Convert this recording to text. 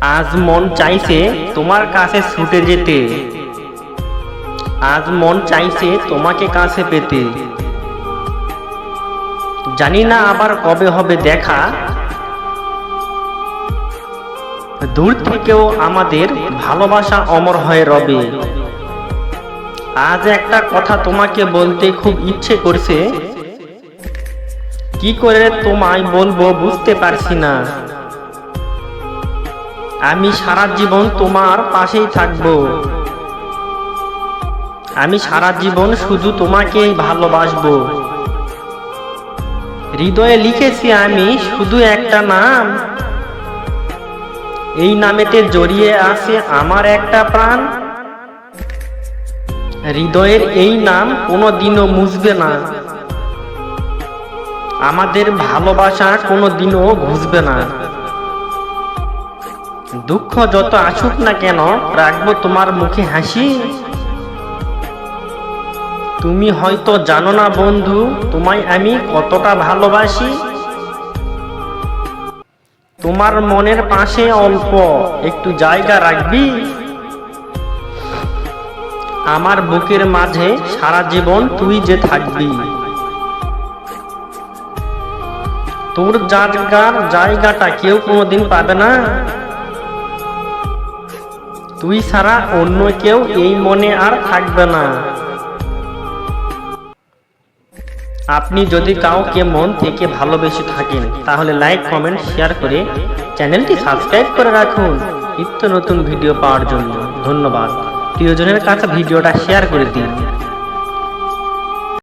আজ মন চাইছে তোমার কাছে ছুটে যেতে। আজ মন চাইছে তোমাকে কাছে পেতে। জানি না আবার কবে হবে দেখা। দূর থেকেও আমাদের ভালোবাসা অমর হয়ে রবে। আজ একটা কথা তোমাকে বলতে খুব ইচ্ছে করছে। কি করে তোমায় বলব বুঝতে পারছি না। আমি সারা জীবন তোমার পাশেই থাকব। আমি সারা জীবন শুধু তোমাকেই ভালোবাসবো। হৃদয়ে লিখেছি আমি শুধু একটা নাম। এই নামেতে জড়িয়ে আছে আমার একটা প্রাণ। হৃদয়ের এই নাম কোনোদিনও মুছবে না। আমাদের ভালোবাসা কোনোদিনও ঘুষবে না। দুঃখ যত আসুক না কেন, রাখব তোমার মুখে হাসি। তুমি হয়তো জানো না বন্ধু, তোমায় আমি কতটা ভালোবাসি। তোমার মনের পাশে অল্প, একটু জায়গা রাখবি। আমার বুকের মাঝে সারা জীবন তুই যে থাকবি। তোর জায়গার জায়গাটা কেউ কোনোদিন পাবে না। তুই ছাড়া অন্য কেউ এই মনে আর থাকবে না। আপনি যদি কাউকে মন থেকে ভালোবেসে থাকেন, তাহলে লাইক কমেন্ট শেয়ার করে চ্যানেলটি সাবস্ক্রাইব করে রাখুন। নিত্য নতুন ভিডিও পাওয়ার জন্য ধন্যবাদ। প্রিয়জনের কাছে ভিডিওটা শেয়ার করে দিন।